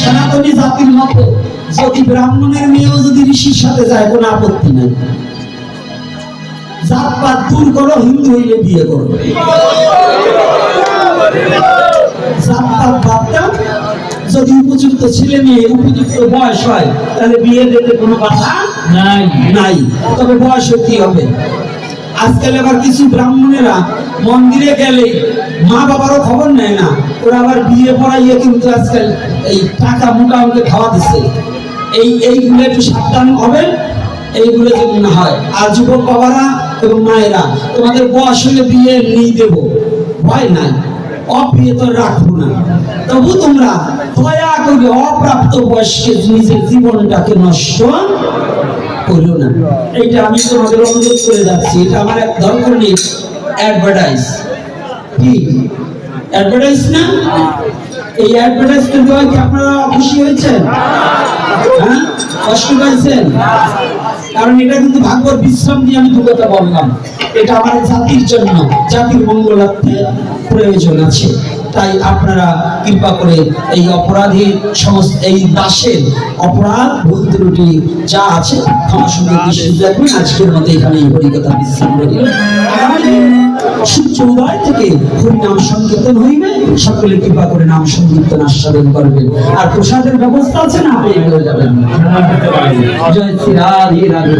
সনাতনী জাতির মতো যদি ব্রাহ্মণের মেয়েও যদি ঋষির সাথে যায় কোনো আপত্তি নাই। জাতপাত দূর করো হিন্দু হইলে বিয়ে করো। জাতপাত যদি উপযুক্ত ছেলে মেয়ে উপযুক্ত বয়স হয় তাহলে বিয়ে দিতে কোনো কথা নাই। নাই। তবে বয়স কি হবে? আজকাল আবার কিছু ব্রাহ্মণেরা মন্দিরে গেলে মা বাবারও খবর নেয় না। ওরা আবার বিয়ে পড়াইয়ে কিন্তু আজকাল এই টাকা মোটা অঙ্কে খাওয়া দিচ্ছে। এই এইগুলো একটু সাবধান হবেন এইগুলো যদি না হয়। আর যুবক বাবারা এবং মায়েরা, তোমাদের বয়স হলে বিয়ে নিয়ে দেব। ভয় নাই অবিয়ে তো রাখব না। তবু তোমরা দয়া করে অপ্রাপ্ত বয়সকে নিজের জীবনটাকে নষ্ট না। এইটা আমি তোমাদের অনুরোধ করে যাচ্ছি, এটা আমার এক অ্যাডভার্টাইজ কি? অ্যাডভার্টাইজ না? এই অ্যাডভার্টাইজটা দেওয়া কি আপনারা খুশি হয়েছেন? হ্যাঁ? কষ্ট পাইছেন? কারণ এটা কিন্তু ভাগবত বিশ্রাম দিয়ে আমি দু কথা বললাম। এটা আমার জাতির জন্য, জাতির মঙ্গলার্থে প্রয়োজন আছে। তাই আপনারা কৃপা করে এই অপরাধী এই দাসের অপরাধ, ভুল ত্রুটি যা আছে আজকের মতো এখানে এই বিশ্রাম করি। সূর্য উদয় থেকে হরিনাম সংকীর্তন হইবে। সকলে কৃপা করে নাম সংকীর্তন আস্বাদন করবেন। আর প্রসাদের ব্যবস্থা আছে না? আপনি এগিয়ে যাবেন জয় শ্রী রাধে রাধে।